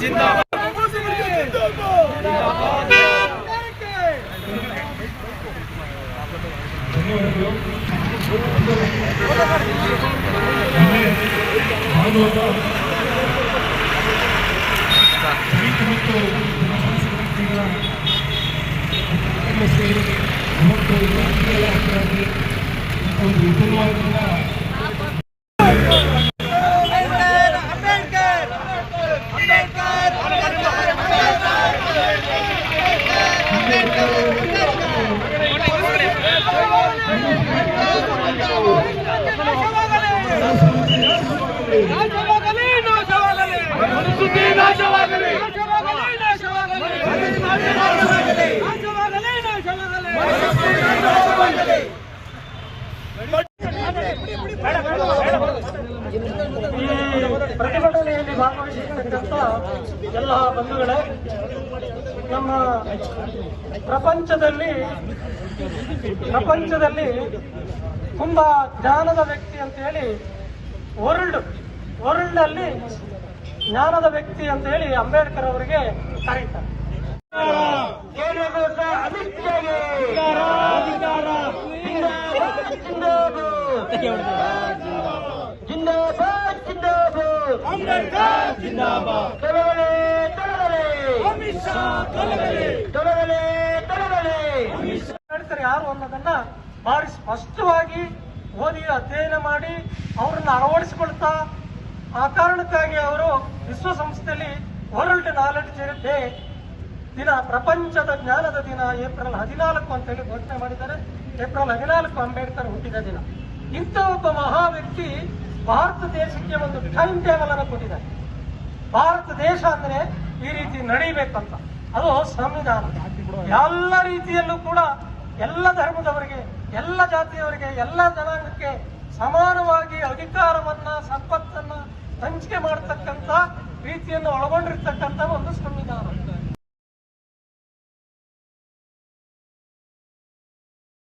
Untuk itu, ಪ್ರತಿಭಟನೆಯಲ್ಲಿ ಭಾಗವಹಿಸಿರ್ತಕ್ಕಂಥ ಎಲ್ಲ ಬಂಧುಗಳೇ ನಮ್ಮ ಪ್ರಪಂಚದಲ್ಲಿ ಪ್ರಪಂಚದಲ್ಲಿ ತುಂಬಾ ಜ್ಞಾನದ ವ್ಯಕ್ತಿ ಅಂತ ಹೇಳಿ ವರ್ಲ್ಡ್ ವರ್ಲ್ಡ್ ಅಲ್ಲಿ ಜ್ಞಾನದ ವ್ಯಕ್ತಿ ಅಂತ ಹೇಳಿ ಅಂಬೇಡ್ಕರ್ ಅವರಿಗೆ ಕರೀತಾರೆ. ಅಂಬೇಡ್ಕರ್ ಯಾರು ಅನ್ನೋದನ್ನ ಭಾರಿ ಸ್ಪಷ್ಟವಾಗಿ ಓದಿ ಅಧ್ಯಯನ ಮಾಡಿ ಅವರನ್ನು ಅಳವಡಿಸಿಕೊಳ್ತಾ, ಆ ಕಾರಣಕ್ಕಾಗಿ ಅವರು ವಿಶ್ವಸಂಸ್ಥೆಯಲ್ಲಿ ವರ್ಲ್ಡ್ ನಾಲೆಡ್ಜ್ ಡೇ ದಿನ ಪ್ರಪಂಚದ ಜ್ಞಾನದ ದಿನ, ಏಪ್ರಿಲ್ ಹದಿನಾಲ್ಕು ಅಂತ ಹೇಳಿ ಘೋಷಣೆ ಮಾಡಿದ್ದಾರೆ. ಏಪ್ರಿಲ್ ಹದಿನಾಲ್ಕು ಅಂಬೇಡ್ಕರ್ ಹುಟ್ಟಿದ ದಿನ. ಇಂಥ ಒಬ್ಬ ಮಹಾ ವ್ಯಕ್ತಿ ಭಾರತ ದೇಶಕ್ಕೆ ಒಂದು ಟೈಮ್ ಟೇಬಲ್ ಅನ್ನು ಕೊಟ್ಟಿದ್ದಾರೆ. ಭಾರತ ದೇಶ ಅಂದ್ರೆ ಈ ರೀತಿ ನಡೀಬೇಕಂತ. ಅದು ಸಂವಿಧಾನ. ಎಲ್ಲ ರೀತಿಯಲ್ಲೂ ಕೂಡ ಎಲ್ಲ ಧರ್ಮದವರಿಗೆ ಎಲ್ಲ ಜಾತಿಯವರಿಗೆ ಎಲ್ಲ ಜನಾಂಗಕ್ಕೆ ಸಮಾನವಾಗಿ ಅಧಿಕಾರವನ್ನ ಸಂಪತ್ತನ್ನ ಹಂಚಿಕೆ ಮಾಡತಕ್ಕಂತ ರೀತಿಯನ್ನು ಒಳಗೊಂಡಿರ್ತಕ್ಕಂಥ ಒಂದು ಸಂವಿಧಾನ.